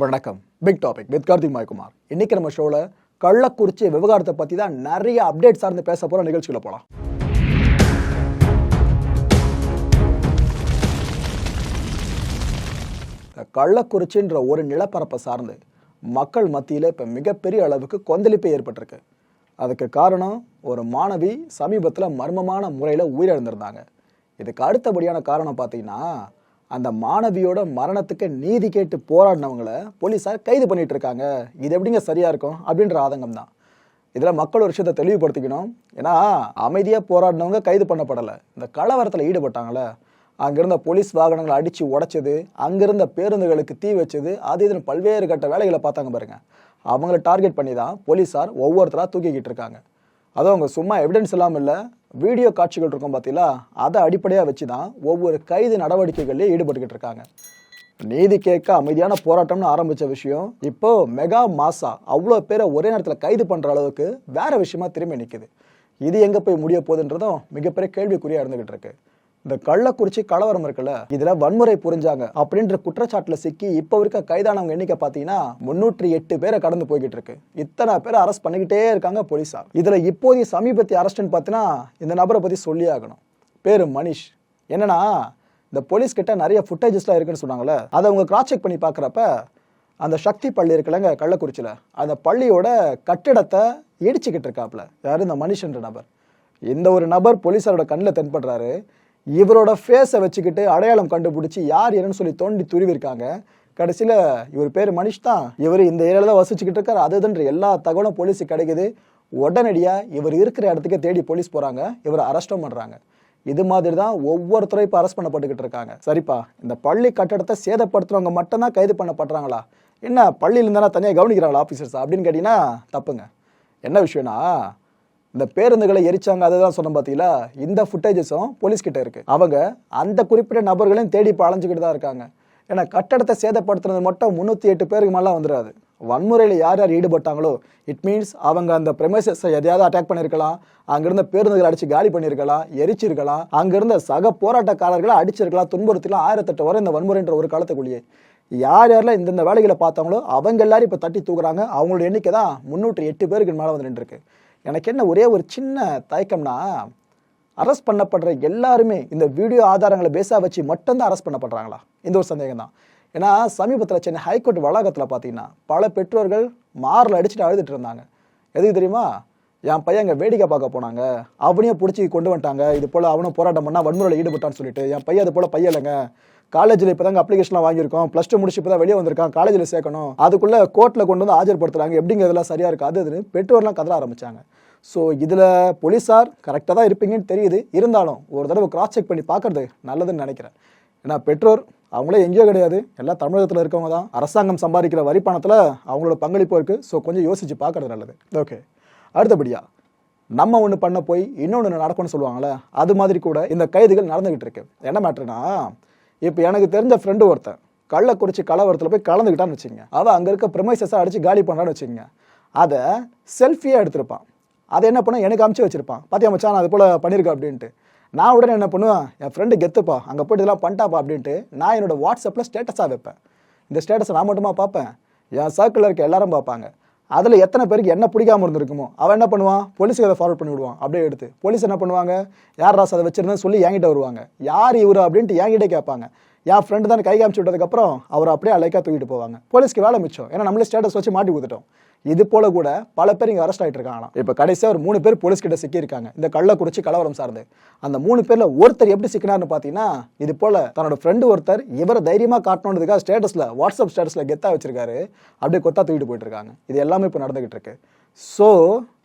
வணக்கம். Big topic with Karthik மாய்குமார் இன்னைக்கு நம்ம ஷோல கள்ளக்குறிச்சி விவகாரத்தை பத்தி தான் நிறைய அப்டேட் சார்ந்து பேச போற நிகழ்ச்சிகளை போலாம். கள்ளக்குறிச்சின்ற ஒரு நிலப்பரப்பை சார்ந்து மக்கள் மத்தியில் இப்போ மிகப்பெரிய அளவுக்கு கொந்தளிப்பு ஏற்பட்டிருக்கு. அதுக்கு காரணம் ஒரு மாணவி சமீபத்தில் மர்மமான முறையில் உயிரிழந்திருந்தாங்க. இதுக்கு அடுத்தபடியான காரணம் பார்த்தீங்கன்னா அந்த மாணவியோட மரணத்துக்கு நீதி கேட்டு போராடினவங்கள போலீஸார் கைது பண்ணிட்டு இருக்காங்க இது எப்படிங்க சரியா இருக்கும்? அப்படின்ற ஆதங்கம் தான் இதில் மக்கள் ஒரு விஷயத்தை தெளிவுபடுத்திக்கணும். ஏன்னா அமைதியாக போராடினவங்க கைது பண்ணப்படலை. இந்த கலவரத்தில் ஈடுபட்டாங்களே. அங்கிருந்த போலீஸ் வாகனங்களை அடித்து உடைச்சது அங்கிருந்த பேருந்துகளுக்கு தீ வச்சது அது இதுன்னு பல்வேறு கட்ட வேலைகளை பார்த்தாங்க பாருங்க. அவங்கள டார்கெட் பண்ணி தான் போலீஸார் ஒவ்வொருத்தராக தூக்கிக்கிட்டு இருக்காங்க. அதுவும் அவங்க சும்மா எவிடன்ஸ் இல்லாமல் இல்லை வீடியோ காட்சிகள் இருக்கும் பார்த்தீங்களா அதை அடிப்படையாக வச்சு தான் ஒவ்வொரு கைது நடவடிக்கைகள்லையும் ஈடுபட்டுக்கிட்டு இருக்காங்க. நீதி கேட்க அமைதியான போராட்டம்னு ஆரம்பித்த விஷயம் இப்போ மெகா மாசா அவ்வளோ பேரை ஒரே நேரத்தில் கைது பண்ணுற அளவுக்கு வேற விஷயமா திரும்பி நிற்குது இது எங்கே போய் முடிய போகுதுன்றதும் மிகப்பெரிய கேள்விக்குறியாக இருந்துகிட்டு இருக்கு. இந்த கள்ளக்குறிச்சி கலவரம் இருக்குல்ல இதுல வன்முறை புரிஞ்சாங்க அப்படின்ற குற்றச்சாட்டுல சிக்கி இப்போ இருக்க கைதானவங்க எண்ணிக்கை பாத்தீங்கன்னா முன்னூற்றி எட்டு பேரை கடந்து போய்கிட்டு இருக்கு. இத்தனை பேரை அரெஸ்ட் பண்ணிக்கிட்டே இருக்காங்க போலீஸார். இதுல இப்போதைய சமீபத்திய அரெஸ்ட்னு பார்த்தீங்கன்னா இந்த நபரை பத்தி சொல்லி ஆகணும். பேரு மணிஷ். என்னன்னா இந்த போலீஸ் கிட்ட நிறைய ஃபுட்டேஜஸ்லாம் இருக்குன்னு சொன்னாங்கல்ல அதை அவங்க கிராஸ் செக் பண்ணி பார்க்குறப்ப அந்த சக்தி பள்ளி இருக்குல்லங்க கள்ளக்குறிச்சியில் அந்த பள்ளியோட கட்டிடத்தை இடிச்சுக்கிட்டு இருக்காப்புல. யார்? இந்த மனுஷன்ற நபர். இந்த ஒரு நபர் போலீஸாரோட கண்ணில் தென்படுறாரு. இவரோட ஃபேஸை வச்சுக்கிட்டு அடையாளம் கண்டுபிடிச்சி யார் என்னன்னு சொல்லி தோண்டி துருவிருக்காங்க கடைசியில் இவர் பேர் மனிஷ் தான். இவர் இந்த ஏரியாவில் தான் வசிச்சுக்கிட்டு இருக்கார். அதுதுன்ற எல்லா தகவலும் போலீஸுக்கு கிடைக்குது. உடனடியாக இவர் இருக்கிற இடத்துக்கே தேடி போலீஸ் போகிறாங்க இவரை அரெஸ்டும் பண்ணுறாங்க இது மாதிரி தான் ஒவ்வொருத்தரும் இப்போ அரெஸ்ட் பண்ணப்பட்டுக்கிட்டு இருக்காங்க. சரிப்பா இந்த பள்ளி கட்டடத்தை சேதப்படுத்துறவங்க மட்டும்தான் கைது பண்ணப்படுறாங்களா? என்ன பள்ளியில இருந்தா தனியாக கவனிக்கிறாங்களா ஆஃபீஸர்ஸ் அப்படின்னு கேட்டிங்கன்னா தப்புங்க. என்ன விஷயம்னா இந்த பேருந்துகளை எரிச்சாங்க அதுதான் சொன்ன பார்த்தீங்களா இந்த ஃபுட்டேஜஸும் போலீஸ் கிட்ட இருக்கு. அவங்க அந்த குறிப்பிட்ட நபர்களையும் தேடி இப்போ தான் இருக்காங்க. ஏன்னா கட்டடத்தை சேதப்படுத்துறது மட்டும் முந்நூற்றி எட்டு பேருக்கு மேலே வந்துடாது. வன்முறையில் யார் யார் ஈடுபட்டாங்களோ இட் மீன்ஸ் அவங்க அந்த பிரமிசஸை எதையாவது அட்டாக் பண்ணியிருக்கலாம் அங்கிருந்த பேருந்துகளை அடிச்சு காலி பண்ணியிருக்கலாம் எரிச்சிருக்கலாம் அங்கிருந்த சக போராட்டக்காரர்களை அடிச்சிருக்கலாம் துன்புறுத்திலாம் ஆயிரத்தெட்டு வரை இந்த வன்முறைன்ற ஒரு காலத்துக்குள்ளேயே. யார் யாரெல்லாம் இந்தந்த வேலைகளை பார்த்தாங்களோ அவங்க எல்லாரும் இப்போ தட்டி தூக்குறாங்க. அவங்களோட எண்ணிக்கை தான் முந்நூற்றி எட்டு பேருக்கு மேலே வந்து நின்றுருக்கு. எனக்கு என்ன ஒரே ஒரு சின்ன தயக்கம்னா அரெஸ்ட் பண்ணப்படுற எல்லாருமே இந்த வீடியோ ஆதாரங்களை பேஸாக வச்சு மட்டும்தான் அரெஸ்ட் பண்ணப்படுறாங்களா? இந்த ஒரு சந்தேகம் தான் ஏன்னா சமீபத்தில் சென்னை ஹைகோர்ட் வளாகத்தில் பார்த்தீங்கன்னா பல பெற்றோர்கள் மாரில் அடிச்சுட்டு அழுதுட்டு இருந்தாங்க. எதுக்கு தெரியுமா? என் பையன் அங்கே வேடிக்கை பார்க்க போனாங்க. அவனையும் பிடிச்சி கொண்டு வந்துட்டாங்க. இது போல் அவனும் போராட்டம் பண்ணால் வன்முறையில் ஈடுபட்டான்னு சொல்லிட்டு. என் பையன் அது போல் பையன் இல்லைங்க. காலேஜில் இப்போ தாங்க அப்ளிகேஷன்லாம் வாங்கியிருக்கோம். ப்ளஸ் டூ முடிச்சு இப்போ தான் வெளியே வந்திருக்கான். காலேஜில் சேர்க்கணும். அதுக்குள்ளே கோர்ட்டில் கொண்டு வந்து ஆஜர்படுத்துகிறாங்க எப்படிங்க இதெல்லாம் சரியாக இருக்கு? அது இதுன்னு பெற்றோர்லாம் கதற ஆரம்பித்தாங்க ஸோ இதில் போலீஸார் கரெக்டாக தான் இருப்பீங்கன்னு தெரியுது. இருந்தாலும் ஒரு தடவை கிராஸ் செக் பண்ணி பார்க்கறது நல்லதுன்னு நினைக்கிறேன். ஏன்னா பெற்றோர் அவங்களே எங்கேயோ கிடையாது. எல்லாம் தமிழகத்தில் இருக்கவங்க தான். அரசாங்கம் சம்பாதிக்கிற வரி பணத்தில் அவங்களோட பங்களிப்பு இருக்குது ஸோ கொஞ்சம் யோசித்து பார்க்கறது நல்லது. ஓகே அடுத்தபடியா நம்ம ஒன்று பண்ண போய் இன்னொன்று நடக்கும்னு சொல்லுவாங்கள்ல அது மாதிரி கூட இந்த கைதுகள் நடந்துகிட்டு இருக்கு. என்ன மேட்ருனா இப்போ எனக்கு தெரிஞ்ச ஃப்ரெண்டு ஒருத்தன் கள்ளக்குறிச்சி கலவரத்தில் போய் கலந்துக்கிட்டான்னு வச்சுங்க அவள் அங்கே இருக்க ப்ரெமைசஸை அடித்து காலி பண்ணான்னு வச்சுங்க அதை செல்ஃபியாக எடுத்திருப்பான். அதை என்ன பண்ண எனக்கு அமுச்சு வச்சிருப்பான். பார்த்தியா மச்சான் நான் அது போல் பண்ணியிருக்கேன் அப்படின்ட்டு. நான் உடனே என்ன பண்ணுவேன்? என் ஃப்ரெண்டு கெத்துப்பா அங்கே போய்ட்டு இதெல்லாம் பண்ணிட்டாப்பா அப்படின்ட்டு நான் என்னோட வாட்ஸ்அப்பில் ஸ்டேட்டஸாக வைப்பேன். இந்த ஸ்டேட்டஸை நான் மட்டுமா பார்ப்பேன்? என் சர்க்கிளில் இருக்க எல்லாரும் பார்ப்பாங்க. அதில் எத்தனை பேருக்கு என்ன பிடிக்காம இருந்திருக்குமோ அவன் என்ன பண்ணுவான்? போலீஸுக்கு அதை ஃபார்வர்ட் பண்ணி விடுவான் அப்படியே எடுத்து. போலீஸ் என்ன பண்ணுவாங்க? யார் ராஸ் அதை வச்சிருந்தேன்னு சொல்லி என்கிட்ட வருவாங்க. யார் இவரு அப்படின்ட்டு என்கிட்ட கேட்பாங்க. என் ஃப்ரெண்டு தான் கை காமிச்சு விட்டதுக்கப்புறம் அவர் அப்படியே அழைக்கா தூக்கிட்டு போவாங்க. போலீஸ்க்கு வேலை மிச்சம். ஏன்னா நம்மளே ஸ்டேட்டஸ் வச்சு மாட்டி கொடுத்துட்டோம் இது போல கூட பல பேர் இங்கே அரெஸ்ட் ஆகிட்டு இருக்காங்களாம். இப்போ கடைசியாக ஒரு மூணு பேர் போலீஸ் கிட்ட சிக்கியிருக்காங்க. இந்த கள்ளக்குறிச்சி கலவரம் சார்ந்து. அந்த மூணு பேரில் ஒருத்தர் எப்படி சிக்கினார்னு பார்த்தீங்கன்னா இது போல தன்னோட ஃப்ரெண்டு ஒருத்தர் இவரை தைரியமாக காட்டணுன்றதுக்காக ஸ்டேட்டஸில் வாட்ஸ்அப் ஸ்டேட்டஸில் கெத்தா வச்சிருக்காரு. அப்படியே கொத்தா தூக்கிட்டு போயிட்டு இருக்காங்க. இது எல்லாமே இப்போ நடந்துகிட்டு இருக்கு. ஸோ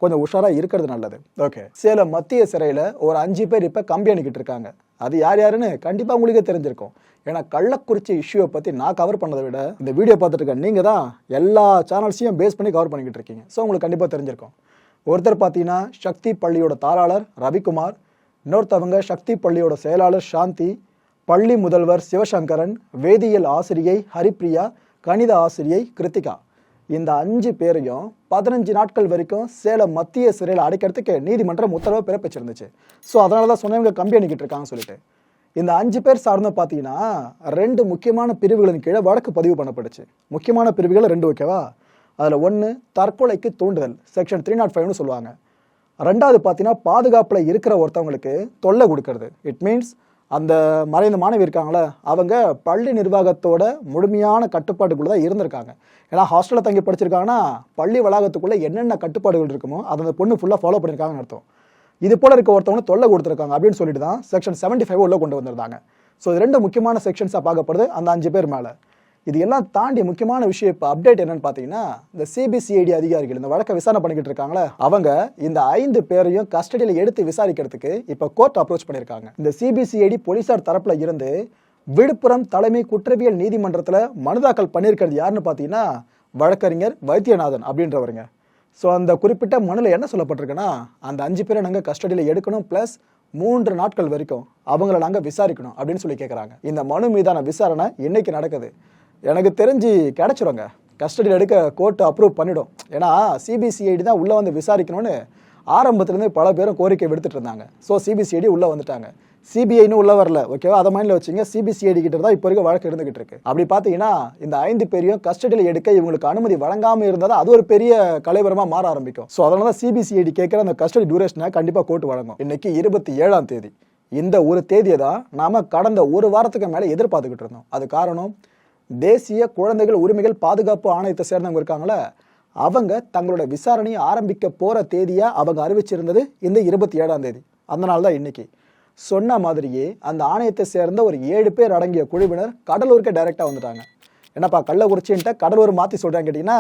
கொஞ்சம் உஷாராக இருக்கிறது நல்லது. ஓகே சேலம் மத்திய சிறையில் ஒரு அஞ்சு பேர் இப்போ கம்பி அணிக்கிட்டு இருக்காங்க. அது யார் யாருன்னு கண்டிப்பாக உங்களுக்கே தெரிஞ்சிருக்கும். ஏன்னா கள்ளக்குறிச்சி இஷ்யூவை பற்றி நான் கவர் பண்ணதை விட இந்த வீடியோ பார்த்துட்டு இருக்க நீங்கள் தான் எல்லா சேனல்ஸையும் பேஸ் பண்ணி கவர் பண்ணிக்கிட்டு இருக்கீங்க. ஸோ உங்களுக்கு கண்டிப்பாக தெரிஞ்சிருக்கும். ஒருத்தர் பார்த்தீங்கன்னா சக்தி பள்ளியோட தாராளர் ரவிக்குமார் இன்னொருத்தவங்க சக்தி பள்ளியோட செயலாளர் சாந்தி பள்ளி முதல்வர் சிவசங்கரன் வேதியியல் ஆசிரியை ஹரிப்ரியா கணித ஆசிரியை கிருத்திகா. இந்த அஞ்சு பேரையும் பதினஞ்சு நாட்கள் வரைக்கும் சேலம் மத்திய சிறையில் அடைக்கிறதுக்கு நீதிமன்றம் உத்தரவு பிறப்பிச்சிருந்துச்சு. ஸோ அதனால தான் சொன்னவங்க கம்பி அணிக்கிட்டு இருக்காங்கன்னு சொல்லிட்டு. இந்த அஞ்சு பேர் சார்ந்து பார்த்தீங்கன்னா ரெண்டு முக்கியமான பிரிவுகளின் கீழே வழக்கு பதிவு பண்ணப்பட்டுச்சு. முக்கியமான பிரிவுகள் ரெண்டு ஓகேவா? அதில் ஒன்று தற்கொலைக்கு தூண்டுதல் செக்ஷன் த்ரீ நாட் ஃபைவ்னு சொல்லுவாங்க. ரெண்டாவது பார்த்தீங்கன்னா பாதுகாப்பில் இருக்கிற ஒருத்தவங்களுக்கு தொல்லை கொடுக்கறது. இட் மீன்ஸ் அந்த மறைந்த மாணவி இருக்காங்களே அவங்க பள்ளி நிர்வாகத்தோட முழுமையான கட்டுப்பாட்டுக்குள்ளே தான் இருந்திருக்காங்க. ஏன்னா ஹாஸ்டலில் தங்கி படிச்சிருக்காங்கன்னா பள்ளி வளாகத்துக்குள்ளே என்னென்ன கட்டுப்பாடுகள் இருக்குமோ அதை அந்த பொண்ணு ஃபுல்லாக ஃபாலோ பண்ணியிருக்காங்கன்னு அர்த்தம். இது போல இருக்க ஒருத்தவங்க தொல்லை கொடுத்துருக்காங்க அப்படின்னு சொல்லிட்டு தான் செக்ஷன் செவன்ட்டி ஃபைவ் உள்ள கொண்டு வந்திருந்தாங்க. ஸோ இது ரெண்டு முக்கியமான செக்ஷன்ஸாக பார்க்கப்படுது அந்த அஞ்சு பேர் மேலே. இது எல்லாம் தாண்டி முக்கியமான விஷயம் இப்போ அப்டேட் என்னன்னு பார்த்தீங்கன்னா இந்த சிபிசிஐடி அதிகாரிகள் இந்த வழக்கை விசாரணை பண்ணிக்கிட்டு இருக்காங்களே அவங்க இந்த ஐந்து பேரையும் கஸ்டடியில் எடுத்து விசாரிக்கிறதுக்கு இப்போ கோர்ட் அப்ரோச் பண்ணியிருக்காங்க. இந்த சிபிசிஐடி போலீசார் தரப்பில் இருந்து விழுப்புரம் தலைமை குற்றவியல் நீதிமன்றத்தில் மனு தாக்கல் பண்ணியிருக்கிறது யாருன்னு பார்த்தீங்கன்னா வழக்கறிஞர் வைத்தியநாதன் அப்படின்றவருங்க. ஸோ அந்த குறிப்பிட்ட மனுவில் என்ன சொல்லப்பட்டிருக்குன்னா அந்த அஞ்சு பேரை நாங்கள் கஸ்டடியில் எடுக்கணும் ப்ளஸ் மூன்று நாட்கள் வரைக்கும் அவங்கள நாங்கள் விசாரிக்கணும் அப்படின்னு சொல்லி கேட்குறாங்க இந்த மனு மீதான விசாரணை இன்னைக்கு நடக்குது. எனக்கு தெரிஞ்சு கிடச்சிருங்க. கஸ்டடியில் எடுக்க கோர்ட்டு அப்ரூவ் பண்ணிடும். ஏன்னா சிபிசிஐடி தான் உள்ளே வந்து விசாரிக்கணும்னு ஆரம்பத்துலேருந்து பல பேரும் கோரிக்கை விடுத்துட்டு இருந்தாங்க. ஸோ சிபிசிஐடி உள்ளே வந்துட்டாங்க. சிபிஐன்னு உள்ள வரல. ஓகேவா அதை மைண்டில் வச்சுங்க. சிபிசிஐடி கிட்ட தான் இப்போ இருக்க வழக்கு இருந்துகிட்டு இருக்கு. அப்படி பார்த்தீங்கன்னா இந்த ஐந்து பேரையும் கஸ்டடியில் எடுக்க இவங்களுக்கு அனுமதி வழங்காமல் இருந்தால் அது ஒரு பெரிய கலைவரமாக மாற ஆரம்பிக்கும். ஸோ அதனால தான் சிபிசிஐடி கேட்குற அந்த கஸ்டடி டியூரேஷனை கண்டிப்பாக கோர்ட் வழங்கும். இன்னைக்கு இருபத்தி ஏழாம் தேதி. இந்த ஒரு தேதியை தான் நாம கடந்த ஒரு வாரத்துக்கு மேலே எதிர்பார்த்துக்கிட்டு இருந்தோம். அது காரணம் தேசிய குழந்தைகள் உரிமைகள் பாதுகாப்பு ஆணையத்தை சேர்ந்தவங்க இருக்காங்களே அவங்க தங்களோட விசாரணையை ஆரம்பிக்க போற தேதியா அவங்க அறிவிச்சிருந்தது இந்த இருபத்தி ஏழாம் தேதி. அதனால தான் இன்னைக்கு. சொன்ன மாதிரியே அந்த ஆணையத்தை சேர்ந்த ஒரு ஏழு பேர் அடங்கிய குழுவினர் கடலூருக்கு டைரக்டா வந்துட்டாங்க. என்னப்பா கள்ளக்குறிச்சின்ட்டு கடலூர் மாத்தி சொல்றாங்க கேட்டீங்கன்னா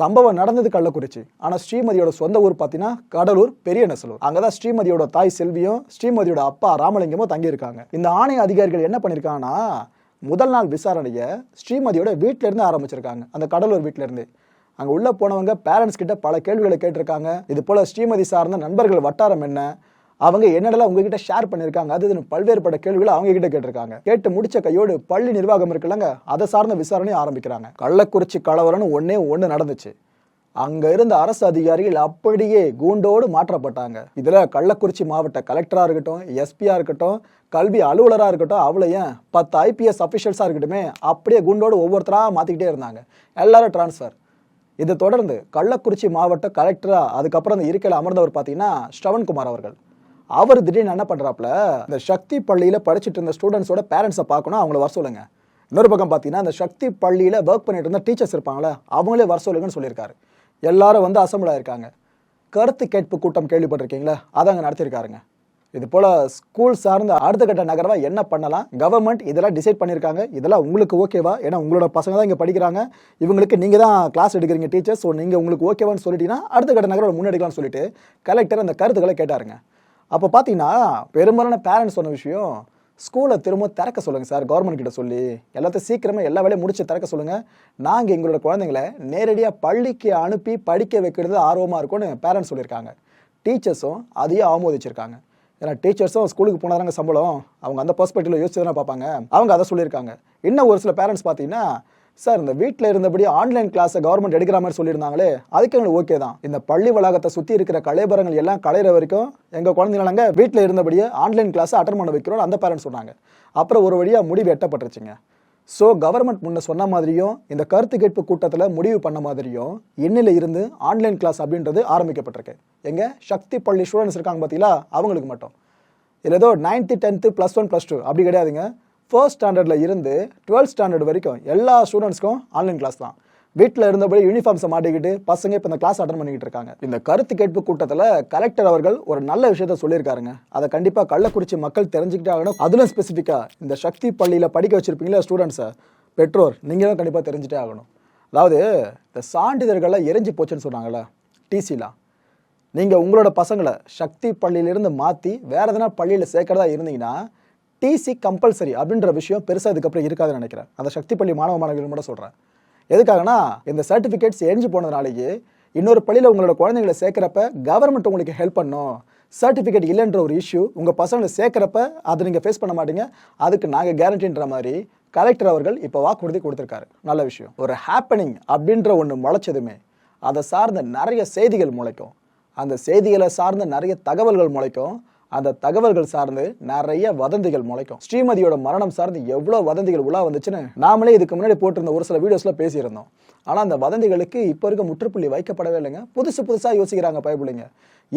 சம்பவம் நடந்தது கள்ளக்குறிச்சி. ஆனால் ஸ்ரீமதியோட சொந்த ஊர் பார்த்தீங்கன்னா கடலூர் பெரிய நெசலூர். அங்கே தான் ஸ்ரீமதியோட தாய் செல்வியும் ஸ்ரீமதியோட அப்பா ராமலிங்கமும் தங்கியிருக்காங்க. இந்த ஆணைய அதிகாரிகள் என்ன பண்ணியிருக்காங்கன்னா முதல் நாள் விசாரணையை ஸ்ரீமதியோட வீட்டிலேருந்து ஆரம்பிச்சிருக்காங்க. அந்த கடலூர் வீட்டிலேருந்து இருந்து. அங்கே உள்ளே போனவங்க பேரண்ட்ஸ் கிட்ட பல கேள்விகளை கேட்டிருக்காங்க. இது போல் ஸ்ரீமதி சார்ந்த நண்பர்கள் வட்டாரம் என்ன? அவங்க என்னடெல்லாம் உங்ககிட்ட ஷேர் பண்ணியிருக்காங்க? அது பல்வேறுபட்ட கேள்விகளை அவங்க கிட்ட கேட்டிருக்காங்க. கேட்டு முடிச்ச கையோடு பள்ளி நிர்வாகம் இருக்குல்லங்க அதை சார்ந்த விசாரணையை ஆரம்பிக்கிறாங்க. கள்ளக்குறிச்சி கலவரம்னு ஒன்னே ஒன்று நடந்துச்சு. அங்க இருந்த அரசு அதிகாரிகள் அப்படியே கூண்டோடு மாற்றப்பட்டாங்க. இதுல கள்ளக்குறிச்சி மாவட்ட கலெக்டரா இருக்கட்டும் எஸ்பியா இருக்கட்டும் கல்வி அலுவலராக இருக்கட்டும் அவ்வளோ ஏன் பத்து ஐபிஎஸ் அஃபிஷியல்ஸாக இருக்கட்டுமே அப்படியே குண்டோடு ஒவ்வொருத்தராக மாற்றிக்கிட்டே இருந்தாங்க. எல்லாரும் டிரான்ஸ்ஃபர் இதை தொடர்ந்து கள்ளக்குறிச்சி மாவட்ட கலெக்டராக அதுக்கப்புறம் அந்த இருக்கையில் அமர்ந்தவர் பார்த்தீங்கன்னா ஸ்ரவன்குமார் அவர்கள். அவர் திடீர்னு என்ன பண்ணுறாப்புல இந்த சக்தி பள்ளியில் படிச்சுட்டு இருந்த ஸ்டூடெண்ட்ஸோட பேரண்ட்ஸை பார்க்கணும் அவங்கள வர சொல்லுங்க. இன்னொரு பக்கம் பார்த்தீங்கன்னா அந்த சக்தி பள்ளியில் ஒர்க் பண்ணிட்டு இருந்த டீச்சர்ஸ் இருப்பாங்களே அவங்களே வர சொல்லுங்கன்னு சொல்லியிருக்காரு. எல்லாரும் வந்து அசம்பிள் ஆயிருக்காங்க. கருத்து கேட்பு கூட்டம் கேள்விப்பட்டிருக்கீங்களா? அதை அங்கே நடத்தியிருக்காருங்க. இது போல ஸ்கூல் சார்ந்த அடுத்த கட்ட நகரவா என்ன பண்ணலாம்? கவர்மெண்ட் இதெல்லாம் டிசைட் பண்ணியிருக்காங்க. இதெல்லாம் உங்களுக்கு ஓகேவா ஏன்னா உங்களோட பசங்க தான் இங்கே படிக்கிறாங்க. இவங்களுக்கு நீங்கள் தான் கிளாஸ் எடுக்கிறீங்க டீச்சர்ஸ் ஸோ நீங்கள் உங்களுக்கு ஓகேவான்னு சொல்லிட்டீங்கன்னா அடுத்த கட்ட நகரம் முன்னெடுக்கலாம்னு சொல்லிட்டு கலெக்டர் அந்த கருத்துக்களை கேட்டாருங்க. அப்போ பார்த்தீங்கன்னா பெரும்பாலான பேரண்ட்ஸ் சொன்ன விஷயம் ஸ்கூலை திரும்ப திறக்க சொல்லுங்கள் சார் கவர்மெண்ட் கிட்ட சொல்லி. எல்லாத்தையும் சீக்கிரமே எல்லா வேலையும் முடிச்சு திறக்க சொல்லுங்கள் நாங்கள் எங்களோட குழந்தைங்களை நேரடியாக பள்ளிக்கு அனுப்பி படிக்க வைக்கிறது ஆர்வமாக இருக்கும்னு பேரண்ட்ஸ் சொல்லியிருக்காங்க. டீச்சர்ஸும் அதையும் ஆமோதிச்சிருக்காங்க. ஏன்னா டீச்சர்ஸும் ஸ்கூலுக்கு போனாதாங்க சம்பளம். அவங்க அந்த பர்ஸ்பெக்டிவ்ல யோசிச்சு தானே பார்ப்பாங்க. அவங்க அதை சொல்லியிருக்காங்க. இன்னும் ஒரு சில பேரண்ட்ஸ் பார்த்தீங்கன்னா சார் இந்த வீட்டில் இருந்தபடி ஆன்லைன் கிளாஸை கவர்மெண்ட் எடுக்கிற மாதிரி சொல்லியிருந்தாங்களே அதுக்கு எங்களுக்கு ஓகே தான். இந்த பள்ளி வளாகத்தை சுற்றி இருக்கிற கலைபரங்கள் எல்லாம் கலையிற வரைக்கும் எங்கள் குழந்தைங்க நாங்கள் வீட்டில் இருந்தபடியே ஆன்லைன் கிளாஸை அட்டன் பண்ண வைக்கிறோம் அந்த பேரண்ட்ஸ் சொன்னாங்க. அப்புறம் ஒரு வழியாக முடிவு எட்டப்பட்டுருச்சுங்க. ஸோ கவர்மெண்ட் முன்ன சொன்ன மாதிரியும் இந்த கருத்து கேட்பு கூட்டத்தில் முடிவு பண்ண மாதிரியும் இன்னில இருந்து ஆன்லைன் கிளாஸ் அப்படின்றது ஆரம்பிக்கப்பட்டிருக்கு. எங்கள் சக்தி பள்ளி ஸ்டூடெண்ட்ஸ் இருக்காங்க பார்த்தீங்களா அவங்களுக்கு மட்டும். இதில் ஏதோ ninth tenth plus one plus two அப்படி கிடையாதுங்க. ஃபர்ஸ்ட் ஸ்டாண்டர்டில் இருந்து டுவெல்த் ஸ்டாண்டர்ட் வரைக்கும் எல்லா ஸ்டூடெண்ட்ஸ்க்கும் ஆன்லைன் கிளாஸ் தான். வீட்டில் இருந்தபடி யூனிஃபார்ம்ஸை மாட்டிக்கிட்டு பசங்க இப்போ இந்த கிளாஸ் அட்டன் பண்ணிக்கிட்டு இருக்காங்க. இந்த கருத்து கேட்பு கூட்டத்தில் கலெக்டர் அவர்கள் ஒரு நல்ல விஷயத்த சொல்லியிருக்காருங்க. அதை கண்டிப்பாக கள்ளக்குறிச்சி மக்கள் தெரிஞ்சுக்கிட்டே ஆகணும். அதிலும் ஸ்பெசிஃபிக்காக இந்த சக்தி பள்ளியில் படிக்க வச்சிருப்பீங்களா ஸ்டூடெண்ட்ஸை பெற்றோர் நீங்களும் கண்டிப்பாக தெரிஞ்சுட்டே ஆகணும். அதாவது இந்த சான்றிதழ்களை எரிஞ்சு போச்சுன்னு சொன்னாங்களே டிசிலாம் நீங்கள் உங்களோட பசங்களை சக்தி பள்ளியிலிருந்து மாற்றி வேறு எதனா பள்ளியில் சேர்க்கறதா இருந்தீங்கன்னா டிசி கம்பல்சரி அப்படின்ற விஷயம் பெருசாக இதுக்கப்புறம் இருக்காதுன்னு நினைக்கிறேன். அந்த சக்தி பள்ளி மாணவ மாணவிகள் மட்டும் சொல்கிறேன் எதுக்காகனா இந்த சர்டிஃபிகேட்ஸ் எரிஞ்சு போனதுனாலேயே இன்னொரு பள்ளியில் உங்களோட குழந்தைங்களை சேர்க்குறப்ப கவர்மெண்ட் உங்களுக்கு ஹெல்ப் பண்ணும். சர்டிஃபிகேட் இல்லைன்ற ஒரு இஷ்யூ உங்கள் பசங்களை சேர்க்குறப்ப அதை நீங்கள் ஃபேஸ் பண்ண மாட்டீங்க. அதுக்கு நாங்கள் கேரண்டின்ற மாதிரி கலெக்டர் அவர்கள் இப்போ வாக்குறுதி கொடுத்துருக்காரு. நல்ல விஷயம். ஒரு ஹாப்பனிங் அப்படின்ற ஒன்று முளைச்சதுமே அதை சார்ந்த நிறைய செய்திகள் முளைக்கும். அந்த செய்திகளை சார்ந்த நிறைய தகவல்கள் முளைக்கும். அந்த தகவல்கள் சார்ந்து நிறைய வதந்திகள் முளைக்கும். ஸ்ரீமதியோட மரணம் சார்ந்து எவ்வளோ வதந்திகள் உலா வந்துச்சுன்னு நாமளே இதுக்கு முன்னாடி போட்டிருந்த ஒரு சில வீடியோஸ்ல பேசியிருந்தோம். ஆனால் அந்த வதந்திகளுக்கு இப்போ இருக்க முற்றுப்புள்ளி வைக்கப்படவே இல்லைங்க. புதுசு புதுசாக யோசிக்கிறாங்க பயப்பிள்ளைங்க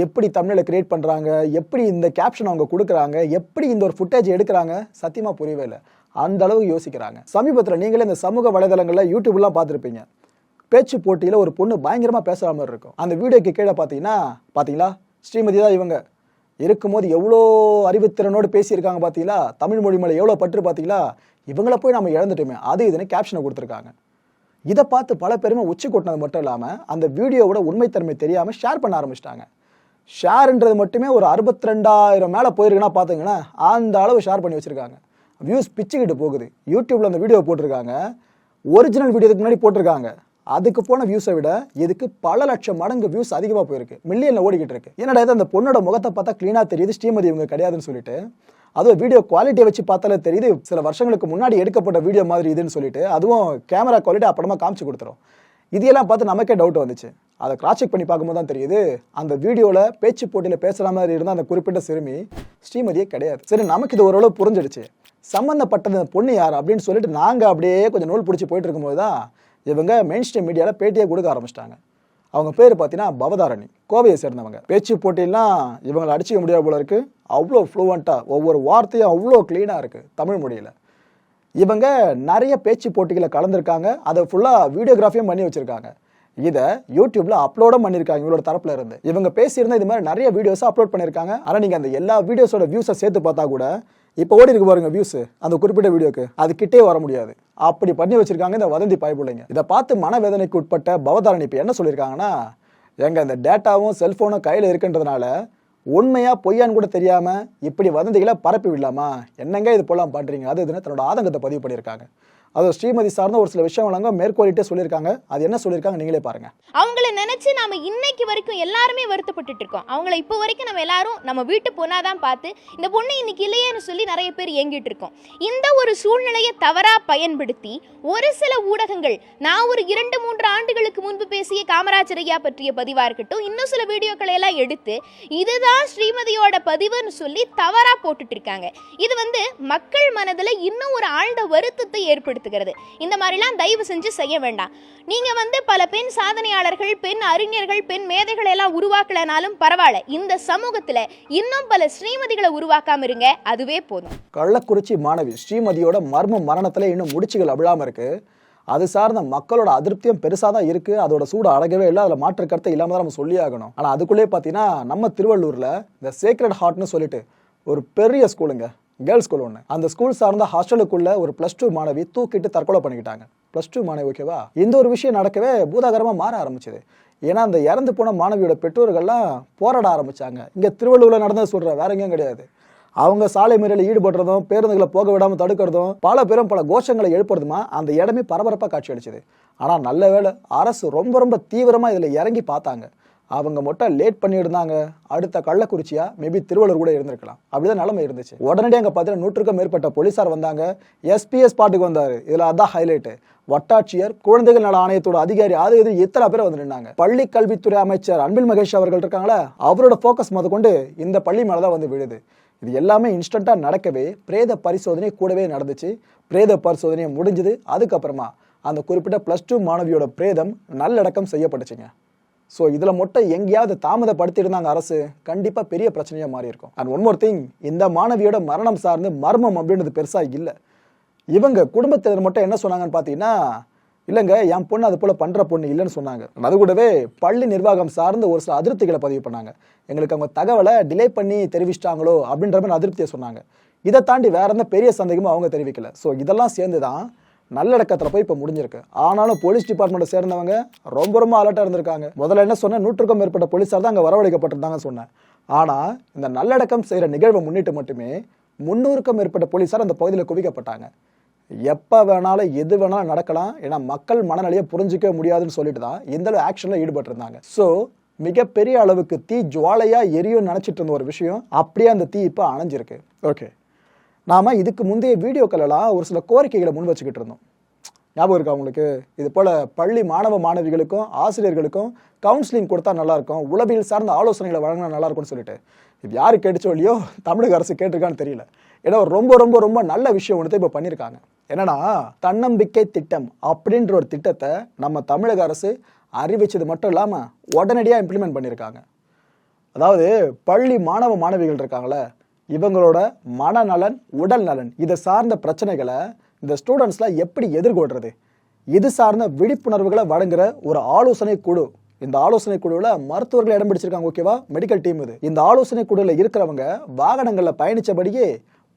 எப்படி தமிழில் கிரியேட் பண்ணுறாங்க எப்படி இந்த கேப்ஷன் அவங்க கொடுக்குறாங்க? எப்படி இந்த ஒரு ஃபுட்டேஜ் எடுக்கிறாங்க? சத்தியமாக புரியவே இல்லை. அந்த அளவுக்கு யோசிக்கிறாங்க. சமீபத்தில் நீங்களே இந்த சமூக வலைதளங்களில் யூடியூப்லாம் பார்த்துருப்பீங்க. பேச்சு போட்டியில் ஒரு பொண்ணு பயங்கரமாக பேசுகிற மாதிரி இருக்கும். அந்த வீடியோக்கு கீழே பார்த்தீங்கன்னா பார்த்தீங்களா? ஸ்ரீமதி தான் இவங்க. இருக்கும்போது எவ்வளோ அறிவுத்திறனோடு பேசியிருக்காங்க பார்த்தீங்களா? தமிழ் மொழி மேலே எவ்வளோ பற்று பார்த்தீங்களா? இவங்கள போய் நம்ம இழந்துட்டோமே. அது இதுன்னு கேப்ஷனை கொடுத்துருக்காங்க. இதை பார்த்து பல பேருமே உச்சி கொட்டினது மட்டும் இல்லாமல் அந்த வீடியோவோட உண்மைத்தன்மை தெரியாமல் ஷேர் பண்ண ஆரம்பிச்சிட்டாங்க. ஷேர்ன்றது மட்டுமே ஒரு அறுபத்தி ரெண்டாயிரம் மேலே போயிருக்குன்னா பார்த்துங்கன்னா அந்த அளவு ஷேர் பண்ணி வச்சுருக்காங்க. வியூஸ் பிச்சுக்கிட்டு போகுது. யூடியூப்பில் அந்த வீடியோ போட்டிருக்காங்க. ஒரிஜினல் வீடியோக்கு முன்னாடி போட்டிருக்காங்க. அதுக்கு போன வியூஸை விட இதுக்கு பல லட்சம் மடங்கு வியூஸ் அதிகமாக போயிருக்கு. மில்லியனில் ஓடிக்கிட்டு இருக்கு. என்னடா இது அந்த பொண்ணோட முகத்தை பார்த்தா க்ளீனாக தெரியுது ஸ்ரீமதி இவங்க கிடையாதுன்னு சொல்லிட்டு. அதுவும் வீடியோ குவாலிட்டியை வச்சு பார்த்தாலே தெரியுது சில வருஷங்களுக்கு முன்னாடி எடுக்கப்பட்ட வீடியோ மாதிரி இதுன்னு சொல்லிட்டு. அதுவும் கேமரா குவாலிட்டி அப்புறமா காமிச்சு கொடுத்துரும். இதையெல்லாம் பார்த்து நமக்கே டவுட் வந்துச்சு. அதை கிராஸ் செக் பண்ணி பார்க்கும்போது தான் தெரியுது அந்த வீடியோவில் பேச்சு போட்டியில் பேசுகிற மாதிரி இருந்தால் அந்த குறிப்பிட்ட சிறுமி ஸ்ரீமதியே கிடையாது. சரி நமக்கு இது ஓரளவு புரிஞ்சிடுச்சு. சம்மந்தப்பட்டது பொண்ணு யார் அப்படின்னு சொல்லிட்டு நாங்கள் அப்படியே கொஞ்சம் நூல் பிடிச்சி போயிட்டு இருக்கும்போது தான் இவங்க மெயின் ஸ்ட்ரீம் மீடியாவில் பேட்டியை கொடுக்க ஆரம்பிச்சிட்டாங்க. அவங்க பேர் பார்த்தீங்கன்னா பவதாரணி. கோவையை சேர்ந்தவங்க. பேச்சு போட்டியெல்லாம் இவங்களை அடிச்சிக்க முடியாது போல இருக்குது அவ்வளோ ஃப்ளூவெண்ட்டாக ஒவ்வொரு வார்த்தையும் அவ்வளோ க்ளீனாக இருக்குது தமிழ் மொழியில். இவங்க நிறைய பேச்சு போட்டிகளை கலந்துருக்காங்க. அதை ஃபுல்லாக வீடியோகிராஃபியும் பண்ணி வச்சிருக்காங்க. இதை யூடியூப்ல அப்லோடும் பண்ணியிருக்காங்க இவங்களோட தரப்புல இருந்து. இவங்க பேசியிருந்தா இது மாதிரி நிறைய வீடியோஸ் அப்லோட் பண்ணியிருக்காங்க. ஆனால் நீங்கள் அந்த எல்லா வீடியோஸோட வியூஸை சேர்த்து பார்த்தா கூட இப்போ ஓடி இருக்கு பாருங்க வியூஸ் அந்த குறிப்பிட்ட வீடியோக்கு. அது கிட்டே வர முடியாது. அப்படி பண்ணி வச்சிருக்காங்க இந்த வதந்தி பயப்புள்ளைங்க. இதை பார்த்து மனவேதனைக்கு உட்பட்ட பவதாரணி இப்போ என்ன சொல்லியிருக்காங்கன்னா எங்க இந்த டேட்டாவும் செல்போனும் கையில் இருக்குன்றதுனால உண்மையா பொய்யான்னு கூட தெரியாம இப்படி வதந்திகளை பரப்பி விடலாமா? என்னங்க இது போலாம் பண்றீங்க? அது இதுன்னு தன்னோட ஆதங்கத்தை பதிவு பண்ணியிருக்காங்க. அது ஸ்ரீமதி சார்ந்த ஒரு சில விஷயங்களாங்க மேற்கோளிட்டே சொல்லியிருக்காங்க. அது என்ன சொல்லியிருக்காங்க நீங்களே பாருங்க. அவங்கள நினைச்சு நாம இன்னைக்கு வரைக்கும் எல்லாருமே வருத்தப்பட்டுட்டு இருக்கோம். அவங்கள இப்போ வரைக்கும் நம்ம எல்லாரும் நம்ம வீட்டு பொண்ணாதான் பார்த்து இந்த பொண்ணு இன்னைக்கு இல்லையேன்னு சொல்லி நிறைய பேர் ஏங்கிட்டு இருக்கோம். இந்த ஒரு சூழ்நிலையை தவறா பயன்படுத்தி ஒரு சில ஊடகங்கள் நான் ஒரு இரண்டு மூன்று ஆண்டுகளுக்கு முன்பு பேசிய காமராஜர் ஐயா பற்றிய பதிவா இருக்கட்டும் இன்னும் சில வீடியோக்களை எல்லாம் எடுத்து இதுதான் ஸ்ரீமதியோட பதிவுன்னு சொல்லி தவறா போட்டுட்டு இருக்காங்க. இது வந்து மக்கள் மனதில் இன்னும் ஒரு ஆழ்ந்த வருத்தத்தை ஏற்படுத்தி ஏற்படுத்துகிறது இந்த மாதிரிலாம் தயவு செஞ்சு செய்ய வேண்டாம். நீங்கள் வந்து பல பெண் சாதனையாளர்கள் பெண் அறிஞர்கள் பெண் மேதைகளை எல்லாம் உருவாக்கலைனாலும் பரவாயில்ல. இந்த சமூகத்தில் இன்னும் பல ஸ்ரீமதிகளை உருவாக்காம இருங்க. அதுவே போதும். கள்ளக்குறிச்சி மாணவி ஸ்ரீமதியோட மர்ம மரணத்தில் இன்னும் முடிச்சுகள் அவிழாமல் இருக்கு. அது சார்ந்த மக்களோட அதிருப்தியும் பெருசாக தான் இருக்கு. அதோட சூடு அடங்கவே இல்லை. அதில் மாற்று கருத்தை இல்லாமல் தான் நம்ம சொல்லி ஆகணும். ஆனால் அதுக்குள்ளே பார்த்தீங்கன்னா நம்ம திருவள்ளூரில் இந்த சேக்ரட் ஹார்ட்னு சொல்லிட்டு ஒரு பெரிய ஸ்கூலுங்க கேர்ள்ஸ் ஸ்கூல் ஒன்று அந்த ஸ்கூல் சார்ந்த ஹாஸ்டலுக்குள்ள ஒரு ப்ளஸ் டூ மாணவி தூக்கிட்டு தற்கொலை பண்ணிக்கிட்டாங்க. ப்ளஸ் டூ மாணவி ஓகேவா இந்த ஒரு விஷயம் நடக்கவே பூதாகரமாக மாற ஆரம்பிச்சது. ஏன்னா அந்த இறந்து போன மாணவியோட பெற்றோர்கள்லாம் போராட ஆரம்பித்தாங்க இங்கே திருவள்ளூரில் நடந்தது சொல்கிறேன் வேற எங்கேயும் கிடையாது. அவங்க சாலை மறியலில் ஈடுபடுறதும் பேருந்துகளை போக விடாமல் தடுக்கிறதும் பல பேரும் பல கோஷங்களை எழுப்புறதுமா அந்த இடமே பரபரப்பாக காட்சி அடிச்சது ஆனால் நல்ல வேளை அரசு ரொம்ப ரொம்ப தீவிரமாக இதில் இறங்கி பார்த்தாங்க. அவங்க மட்டும் லேட் பண்ணியிருந்தாங்க. அடுத்த கள்ளக்குறிச்சியா? மேபி திருவள்ளூர் கூட இருந்திருக்கலாம். அப்படிதான் நிலைமை இருந்துச்சு. உடனடியே அங்கே பார்த்தீங்கன்னா நூற்றுக்கும் மேற்பட்ட போலீஸார் வந்தாங்க. எஸ்பிஎஸ் பாட்டுக்கு வந்தார். இதில் அதான் ஹைலைட்டு வட்டாட்சியர் குழந்தைகள் நல ஆணையத்தோட அதிகாரி அது இது இத்தனை பேர் வந்து நின்னாங்க. பள்ளி கல்வித்துறை அமைச்சர் அன்பில் மகேஷ் அவர்கள் இருக்காங்களா அவரோட ஃபோக்கஸ் முதற்கொண்டு இந்த பள்ளி மேலே தான் வந்து விழுது. இது எல்லாமே இன்ஸ்டண்ட்டாக நடக்கவே பிரேத பரிசோதனை கூடவே நடந்துச்சு. பிரேத பரிசோதனை முடிஞ்சது. அதுக்கப்புறமா அந்த குறிப்பிட்ட ப்ளஸ் டூ மாணவியோட பிரேதம் நல்லடக்கம் செய்யப்பட்டுச்சுங்க. ஸோ இதில் மட்டும் எங்கேயாவது தாமதப்படுத்தியிருந்தாங்க அரசு கண்டிப்பாக பெரிய பிரச்சனையாக மாறி இருக்கும் அண்ட் ஒன் மோர் திங் இந்த மாணவியோட மரணம் சார்ந்து மர்மம் அப்படின்றது பெருசாக இல்லை. இவங்க குடும்பத்தினர் மட்டும் என்ன சொன்னாங்கன்னு பார்த்தீங்கன்னா இல்லைங்க என் பொண்ணு அது போல் பண்ணுற பொண்ணு இல்லைன்னு சொன்னாங்க. அது கூடவே பள்ளி நிர்வாகம் சார்ந்து ஒரு சில அதிருப்திகளை பதிவு பண்ணாங்க. எங்களுக்கு அவங்க தகவலை டிலே பண்ணி தெரிவிச்சிட்டாங்களோ அப்படின்ற மாதிரி அதிருப்தியை சொன்னாங்க. இதை தாண்டி வேற எந்த பெரிய சந்தேகமும் அவங்க தெரிவிக்கல. ஸோ இதெல்லாம் சேர்ந்து தான் நல்லடக்கத்தில் போய் இப்போ முடிஞ்சிருக்கு. ஆனாலும் போலீஸ் டிபார்ட்மெண்ட்டை சேர்ந்தவங்க ரொம்ப ரொம்ப அலர்ட்டாக இருந்திருக்காங்க. முதல்ல என்ன சொன்னேன்? நூற்றுக்கும் மேற்பட்ட போலீஸார் தான் அங்கே வரவழைக்கப்பட்டிருந்தாங்க சொன்னேன். ஆனால் இந்த நல்லடக்கம் செய்கிற நிகழ்வை முன்னிட்டு மட்டுமே முன்னூறுக்கும் மேற்பட்ட போலீஸார் அந்த பகுதியில் குவிக்கப்பட்டாங்க. எப்போ வேணாலும் எது வேணாலும் நடக்கலாம். ஏன்னா மக்கள் மனநிலையை புரிஞ்சிக்க முடியாதுன்னு சொல்லிட்டு தான் இந்த அளவு ஆக்ஷனில் ஈடுபட்டிருந்தாங்க. ஸோ மிகப்பெரிய அளவுக்கு தீ ஜுவாலையா எரியும் நினைச்சிட்டு இருந்த ஒரு விஷயம் அப்படியே அந்த தீ இப்போ அணைஞ்சிருக்கு. ஓகே நாம் இதுக்கு முந்தைய வீடியோக்கள் எல்லாம் ஒரு சில கோரிக்கைகளை முன் வச்சுக்கிட்டு இருந்தோம். ஞாபகம் இருக்கா உங்களுக்கு? இது போல் பள்ளி மாணவ மாணவிகளுக்கும் ஆசிரியர்களுக்கும் கவுன்சிலிங் கொடுத்தா நல்லாயிருக்கும் உளவியல் சார்ந்த ஆலோசனைகளை வழங்கினா நல்லா இருக்கும்னு சொல்லிட்டு. இது யார் கேட்டுச்சோ இல்லையோ தமிழக அரசு கேட்டிருக்கான்னு தெரியல. ஏன்னா ரொம்ப ரொம்ப ரொம்ப நல்ல விஷயம் ஒன்று இப்போ பண்ணியிருக்காங்க. என்னன்னா தன்னம்பிக்கை திட்டம் அப்படின்ற ஒரு திட்டத்தை நம்ம தமிழக அரசு அறிவிச்சது மட்டும் இல்லாமல் உடனடியாக இம்ப்ளிமெண்ட் பண்ணியிருக்காங்க. அதாவது பள்ளி மாணவ மாணவிகள் இருக்காங்களே இவங்களோட மனநலன் உடல் நலன் இதை சார்ந்த பிரச்சனைகளை இந்த ஸ்டூடெண்ட்ஸ்லாம் எப்படி எதிர்கொள்றது? இது சார்ந்த விழிப்புணர்வுகளை வழங்குற ஒரு ஆலோசனை குழு. இந்த ஆலோசனை குழுவில் மருத்துவர்கள் இடம் பிடிச்சிருக்காங்க ஓகேவா மெடிக்கல் டீம் இது. இந்த ஆலோசனை குழுவில் இருக்கிறவங்க வாகனங்களில் பயணித்தபடியே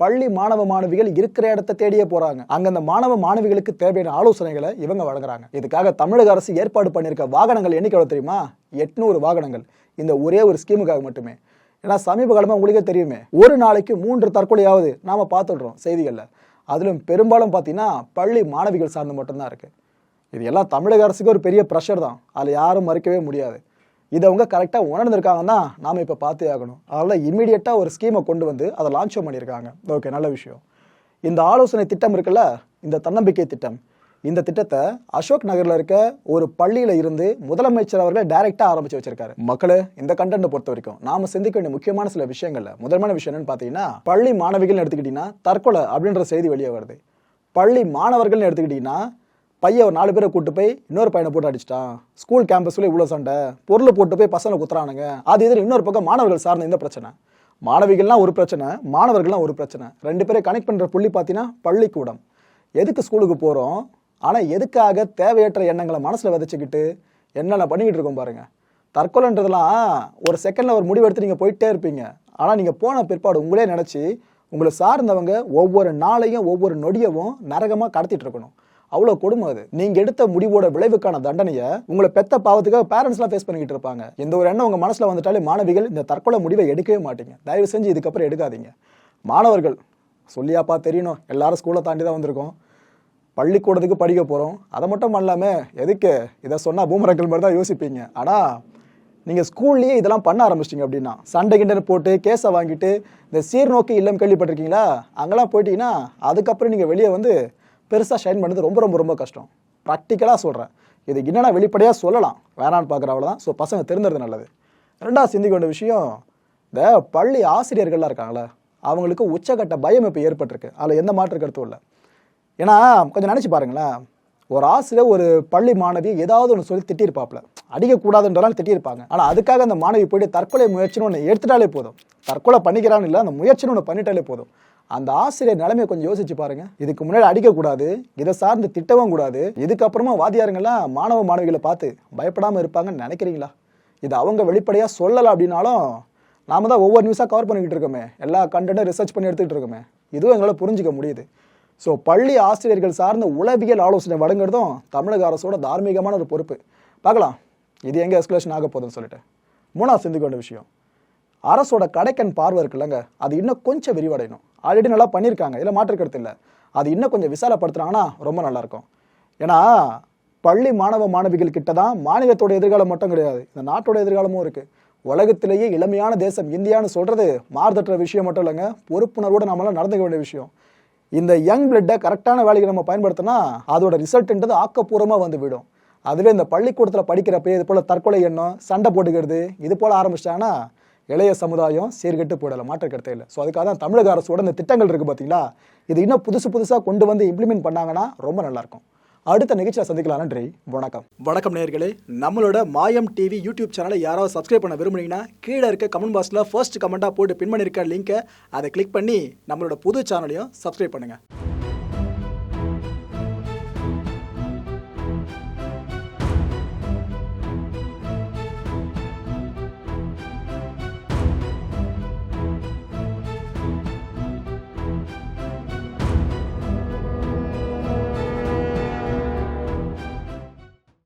பள்ளி மாணவ மாணவிகள் இருக்கிற இடத்த தேடியே போறாங்க. அங்க அந்த மாணவ மாணவிகளுக்கு தேவையான ஆலோசனைகளை இவங்க வழங்குறாங்க. இதுக்காக தமிழக அரசு ஏற்பாடு பண்ணியிருக்க வாகனங்கள் எண்ணிக்கை தெரியுமா? எட்நூறு வாகனங்கள். இந்த ஒரே ஒரு ஸ்கீமுக்காக மட்டுமே. ஏன்னா சமீப காலமாக உங்களுக்கே தெரியுமே ஒரு நாளைக்கு மூன்று தற்கொலையாவது நாம் பார்த்துடுறோம் செய்திகளில். அதிலும் பெரும்பாலும் பார்த்தீங்கன்னா பள்ளி மாணவிகள் சார்ந்து மட்டும்தான் இருக்குது இது எல்லாம் தமிழக அரசுக்கு ஒரு பெரிய ப்ரெஷர் தான். அதில் யாரும் மறுக்கவே முடியாது. இதை அவங்க கரெக்டாக உணர்ந்திருக்காங்கன்னா நாம் இப்போ பார்த்தே ஆகணும். அதனால் இம்மிடியட்டாக ஒரு ஸ்கீமை கொண்டு வந்து அதை லான்ச் பண்ணியிருக்காங்க. ஓகே நல்ல விஷயம். இந்த ஆலோசனை திட்டம் இருக்குல்ல இந்த தன்னம்பிக்கை திட்டம். இந்த திட்டத்தை அசோக் நகர்ல இருக்க ஒரு பள்ளியில இருந்து முதலமைச்சர் அவர்கள் டைரக்டா ஆரம்பிச்சு வச்சிருக்காரு. மக்களே இந்த கண்டென்ட் பொறுத்த வரைக்கும் நாம சிந்திக்க வேண்டிய முக்கியமான சில விஷயங்கள்ல முதன்மையான விஷயம் என்னன்னு பாத்தீங்கன்னா பள்ளி மாணவிகள் எடுத்துக்கிட்டீங்கன்னா தற்கொலை அப்படின்ற செய்தி வெளியே வருது. பள்ளி மாணவர்கள்னு எடுத்துக்கிட்டீங்கன்னா பையன் ஒரு நாலு பேரை கூட்டு போய் இன்னொரு பையனை போட்டு அடிச்சிட்டான் ஸ்கூல் கேம்பஸ்ல இவ்வளவு சண்டை பொருள் போட்டு போய் பசங்களை குத்துறானுங்க. அது எதிர இன்னொரு பக்கம் மாணவர்கள் சார்ந்த இந்த பிரச்சனை. மாணவிகள்லாம் ஒரு பிரச்சனை மாணவர்கள்லாம் ஒரு பிரச்சனை. ரெண்டு பேரை கனெக்ட் பண்ற புள்ளி பார்த்தீங்கன்னா பள்ளிக்கூடம். எதுக்கு ஸ்கூலுக்கு போறோம்? ஆனால் எதுக்காக தேவையற்ற எண்ணங்களை மனசில் விதைச்சிக்கிட்டு என்னென்ன பண்ணிக்கிட்டு இருக்கோம் பாருங்கள் தற்கொலைன்றதெல்லாம் ஒரு செகண்ட்ல ஒரு முடிவு எடுத்து நீங்க போயிட்டே இருப்பீங்க. ஆனால் நீங்கள் போன பிற்பாடு உங்களே நினச்சி உங்களை சார்ந்தவங்க ஒவ்வொரு நாளையும் ஒவ்வொரு நொடியவும் நரகமாக கடத்திட்டு இருக்கணும். அவ்வளோ கொடுமை அது. நீங்கள் எடுத்த முடிவோட விளைவுக்கான தண்டனையை உங்களை பெத்த பாவத்துக்காக பேரண்ட்ஸ்லாம் ஃபேஸ் பண்ணிக்கிட்டு இருப்பாங்க. இந்த ஒரு எண்ணம் உங்கள் மனசில் வந்துட்டாலே மாணவிகள் இந்த தற்கொலை முடிவை எடுக்கவே மாட்டீங்க. தயவு செஞ்சு இதுக்கப்புறம் எடுக்காதீங்க. மாணவர்கள் சொல்லியாப்பா தெரியணும். எல்லாரும் ஸ்கூலை தாண்டி தான் வந்திருக்கோம். பள்ளிக்கூடத்துக்கு படிக்க போகிறோம் அதை மட்டும் இல்லாமல் எதுக்கு? இதை சொன்னால் பூமரங்கள் மாதிரி தான் யோசிப்பீங்க. ஆனால் நீங்கள் ஸ்கூல்லேயே இதெல்லாம் பண்ண ஆரம்பிச்சிட்டிங்க அப்படின்னா சண்டை கிண்டனை போட்டு கேஸை வாங்கிட்டு இந்த சீர்நோக்கி இல்லம் கேள்விப்பட்டிருக்கீங்களா? அங்கெல்லாம் போயிட்டீங்கன்னா அதுக்கப்புறம் நீங்கள் வெளியே வந்து பெருசாக ஷைன் பண்ணுறது ரொம்ப ரொம்ப ரொம்ப கஷ்டம். ப்ராக்டிக்கலாக சொல்கிறேன் இது என்னென்னா வெளிப்படையாக சொல்லலாம்? வேணான்னு பார்க்குற அவ்வளோதான் ஸோ பசங்க தெரிந்தது நல்லது. ரெண்டாவது சிந்திக்க வேண்டிய விஷயம் இந்த பள்ளி ஆசிரியர்கள்லாம் இருக்காங்களே அவங்களுக்கு உச்சக்கட்ட பயம் இப்போ ஏற்பட்டிருக்கு. அதில் எந்த மாற்று கருத்தும் இல்லை. ஏன்னா கொஞ்சம் நினச்சி பாருங்களேன். ஒரு ஆசிரியர் ஒரு பள்ளி மாணவி ஏதாவது ஒன்று சொல்லி திட்டியிருப்பாப்ல அடிக்கக்கூடாதுன்றாலும் திட்டியிருப்பாங்க. ஆனால் அதுக்காக அந்த மாணவி போயிட்டு தற்கொலை முயற்சின்னு ஒன்று எடுத்துட்டாலே போதும். தற்கொலை பண்ணிக்கிறான்னு இல்லை அந்த முயற்சின்னு ஒன்று பண்ணிட்டாலே போதும். அந்த ஆசிரியர் நிலைமையை கொஞ்சம் யோசிச்சு பாருங்க. இதுக்கு முன்னாடி அடிக்கக்கூடாது இதை சார்ந்து திட்டவும் கூடாது இதுக்கப்புறமா வாதியாருங்கெல்லாம் மாணவ மாணவிகளை பார்த்து பயப்படாமல் இருப்பாங்கன்னு நினைக்கிறீங்களா? இது அவங்க வெளிப்படையாக சொல்லலை அப்படின்னாலும் நாம தான் ஒவ்வொரு நியூஸாக கவர் பண்ணிக்கிட்டு இருக்கோமே. எல்லா கண்டென்ட்டும் ரிசர்ச் பண்ணி எடுத்துக்கிட்டு இருக்கோமே. இதுவும் எங்களால் புரிஞ்சுக்க முடியுது. ஸோ பள்ளி ஆசிரியர்கள் சார்ந்த உளவியல் ஆலோசனை வழங்குறதும் தமிழக அரசோட தார்மீகமான ஒரு பொறுப்பு. பார்க்கலாம். இது எங்கே எஸ்கலேஷன் ஆக போகுதுன்னு சொல்லிட்டு. மூணாவது சிந்திக்க வேண்டிய விஷயம். அரசோட கடைக்கண் பார்வை இருக்குல்லங்க அது இன்னும் கொஞ்சம் விரிவடையணும். ஆல்ரெடி நல்லா பண்ணியிருக்காங்க. இதில் மாற்றுக்கிறது இல்லை. அது இன்னும் கொஞ்சம் விசாலப்படுத்துனாங்கன்னா ரொம்ப நல்லாயிருக்கும். ஏன்னா பள்ளி மாணவ மாணவிகள் கிட்ட தான் மாநிலத்தோட எதிர்காலம் மட்டும் கிடையாது. இந்த நாட்டோட எதிர்காலமும் இருக்குது உலகத்திலேயே இளமையான தேசம் இந்தியான்னு சொல்கிறது மாறுதற்ற விஷயம் மட்டும் இல்லைங்க. பொறுப்புணர்வோடு நம்மளாம் நடந்துக்க வேண்டிய விஷயம். இந்த யங் பிளட்டை கரெக்டான வேலைக்கு நம்ம பயன்படுத்தினா அதோட ரிசல்ட்ன்றது ஆக்கப்பூர்வமாக வந்து விடும் அதுவே இந்த பள்ளிக்கூடத்தில் படிக்கிறப்ப இது போல் தற்கொலை எண்ணம் சண்டை போட்டுக்கிறது இது போல் ஆரம்பிச்சிட்டாங்கன்னா இளைய சமுதாயம் சீர்கெட்டு போயிடலாம் மாற்ற இல்லை. ஸோ அதுக்காக தான் தமிழக அரசோட இந்த திட்டங்கள் இருக்குது பார்த்தீங்களா இது இன்னும் புதுசு புதுசாக கொண்டு வந்து இம்ப்ளிமெண்ட் பண்ணாங்கன்னா ரொம்ப நல்லாயிருக்கும் அடுத்த நிகழ்ச்சியில் சந்திக்கலாம் நன்றி வணக்கம். வணக்கம் நேர்களே நம்மளோட மாயம் டிவி யூடியூப் சேனலை யாராவது சப்ஸ்கிரைப் பண்ண விரும்புனீங்கன்னா கீழே இருக்க கமெண்ட் பாக்ஸில் ஃபர்ஸ்ட் கமெண்ட்டாக போட்டு பின் பண்ணியிருக்க லிங்கை அதை கிளிக் பண்ணி நம்மளோட புது சேனலையும் சப்ஸ்கிரைப் பண்ணுங்கள்